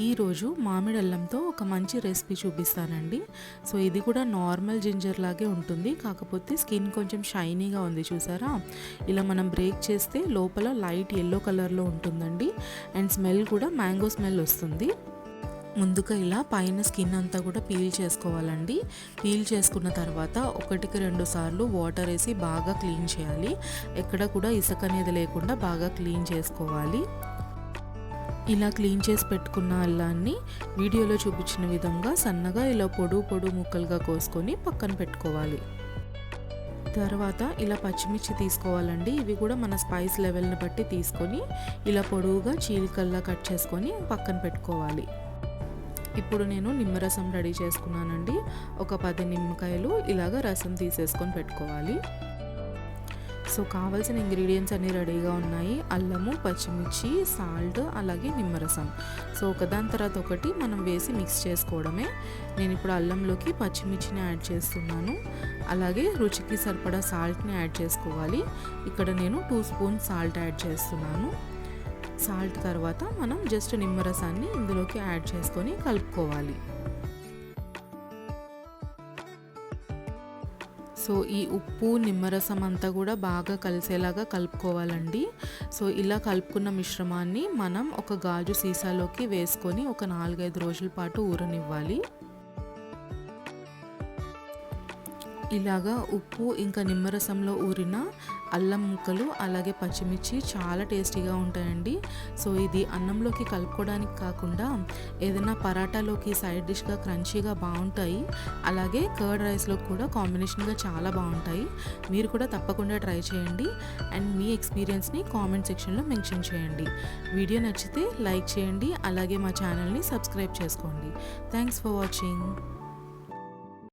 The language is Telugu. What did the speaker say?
ఈరోజు మామిడి అల్లంతో ఒక మంచి రెసిపీ చూపిస్తానండి. సో ఇది కూడా నార్మల్ జింజర్ లాగే ఉంటుంది. కాకపోతే స్కిన్ కొంచెం షైనీగా ఉంది చూసారా? ఇలా మనం బ్రేక్ చేస్తే లోపల లైట్ ఎల్లో కలర్లో ఉంటుందండి. అండ్ స్మెల్ కూడా మ్యాంగో స్మెల్ వస్తుంది. ముందుగా ఇలా పైన స్కిన్ అంతా కూడా పీల్ చేసుకోవాలండి. పీల్ చేసుకున్న తర్వాత ఒకటికి రెండు సార్లు వాటర్ వేసి బాగా క్లీన్ చేయాలి. ఎక్కడ కూడా ఇసుక అనేది లేకుండా బాగా క్లీన్ చేసుకోవాలి. ఇలా క్లీన్ చేసి పెట్టుకున్న అల్లాన్ని వీడియోలో చూపించిన విధంగా సన్నగా ఇలా పొడు పొడు ముక్కలుగా కోసుకొని పక్కన పెట్టుకోవాలి. తర్వాత ఇలా పచ్చిమిర్చి తీసుకోవాలండి. ఇవి కూడా మన స్పైస్ లెవెల్ని బట్టి తీసుకొని ఇలా పొడవుగా చీలికల్లా కట్ చేసుకొని పక్కన పెట్టుకోవాలి. ఇప్పుడు నేను నిమ్మరసం రెడీ చేసుకున్నానండి. ఒక పది నిమ్మకాయలు ఇలాగ రసం తీసేసుకొని పెట్టుకోవాలి. సో కావాల్సిన ఇంగ్రీడియంట్స్ అన్నీ రెడీగా ఉన్నాయి. అల్లము పచ్చిమిర్చి సాల్ట్ అలాగే నిమ్మరసం. సో ఒకదాని తర్వాత ఒకటి మనం వేసి మిక్స్ చేసుకోవడమే. నేను ఇప్పుడు అల్లంలోకి పచ్చిమిర్చిని యాడ్ చేస్తున్నాను. అలాగే రుచికి సరిపడా సాల్ట్ని యాడ్ చేసుకోవాలి. ఇక్కడ నేను టూ స్పూన్ సాల్ట్ యాడ్ చేస్తున్నాను. సాల్ట్ తర్వాత మనం జస్ట్ నిమ్మరసాన్ని ఇందులోకి యాడ్ చేసుకొని కలుపుకోవాలి. సో ఈ ఉప్పు నిమ్మరసం అంతా కూడా బాగా కలిసేలాగా కలుపుకోవాలండి. సో ఇలా కలుపుకున్న మిశ్రమాన్ని మనం ఒక గాజు సీసాలోకి వేసుకొని ఒక నాలుగైదు రోజుల పాటు ఊరనివ్వాలి. ఇలాగా ఉప్పు ఇంకా నిమ్మరసంలో ఊరిన అల్లం ముక్కలు అలాగే పచ్చిమిర్చి చాలా టేస్టీగా ఉంటాయండి. సో ఇది అన్నంలోకి కలుపుకోవడానికి కాకుండా ఏదైనా పరాటాలోకి సైడ్ డిష్గా క్రంచీగా బాగుంటాయి. అలాగే కర్డ్ రైస్లో కూడా కాంబినేషన్గా చాలా బాగుంటాయి. మీరు కూడా తప్పకుండా ట్రై చేయండి. అండ్ మీ ఎక్స్పీరియన్స్ని కామెంట్ సెక్షన్లో మెన్షన్ చేయండి. వీడియో నచ్చితే లైక్ చేయండి. అలాగే మా ఛానల్ని సబ్స్క్రైబ్ చేసుకోండి. Thanks for watching.